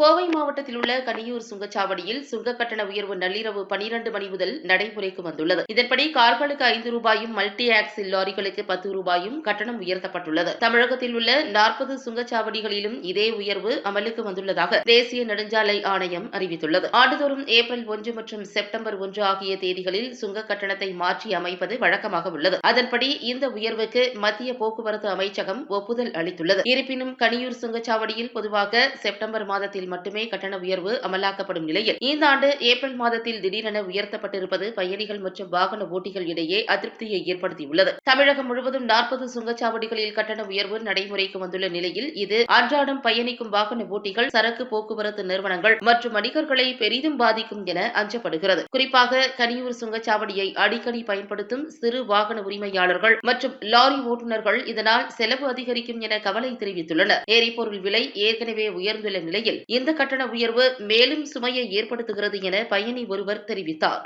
கோவை மாவட்டத்தில் உள்ள கனியூர் சுங்கச்சாவடியில் சுங்க கட்டண உயர்வு நள்ளிரவு பனிரண்டு மணி முதல் நடைமுறைக்கு வந்துள்ளது. இதன்படி கார்களுக்கு ஐந்து ரூபாயும் மல்டி ஆக்சில் லாரிகளுக்கு பத்து ரூபாயும் கட்டணம் உயர்த்தப்பட்டுள்ளது. தமிழகத்தில் உள்ள நாற்பது சுங்கச்சாவடிகளிலும் இதே உயர்வு அமலுக்கு வந்துள்ளதாக தேசிய நெடுஞ்சாலை ஆணையம் அறிவித்துள்ளது. ஆண்டுதோறும் ஏப்ரல் ஒன்று மற்றும் செப்டம்பர் ஒன்று ஆகிய தேதிகளில் சுங்க கட்டணத்தை மாற்றி அமைப்பது வழக்கமாக உள்ளது. அதன்படி இந்த உயர்வுக்கு மத்திய போக்குவரத்து அமைச்சகம் ஒப்புதல் அளித்துள்ளது. இருப்பினும் கனியூர் சுங்கச்சாவடியில் பொதுவாக செப்டம்பர் மாதத்தில் மட்டுமே கட்டண உயர்வு அமலாக்கப்படும் நிலையில் இந்த ஆண்டு ஏப்ரல் மாதத்தில் திடீரென உயர்த்தப்பட்டிருப்பது பயணிகள் மற்றும் வாகன ஓட்டிகள் இடையே அதிருப்தியை ஏற்படுத்தியுள்ளது. தமிழகம் முழுவதும் நாற்பது சுங்கச்சாவடிகளில் கட்டண உயர்வு நடைமுறைக்கு வந்துள்ள நிலையில் இது அன்றாடம் பயணிக்கும் வாகன ஓட்டிகள் சரக்கு போக்குவரத்து நிறுவனங்கள் மற்றும் வணிகர்களை பெரிதும் பாதிக்கும் என அஞ்சப்படுகிறது. குறிப்பாக கனியூர் சுங்கச்சாவடியை அடிக்கடி பயன்படுத்தும் சிறு வாகன உரிமையாளர்கள் மற்றும் லாரி ஓட்டுநர்கள் இதனால் செலவு அதிகரிக்கும் என கவலை தெரிவித்துள்ளனர். எரிபொருள் விலை ஏற்கனவே உயர்ந்துள்ள நிலையில் இந்த கட்டண உயர்வு மேலும் சுமையை ஏற்படுத்துகிறது என பயணி ஒருவர் தெரிவித்தார்.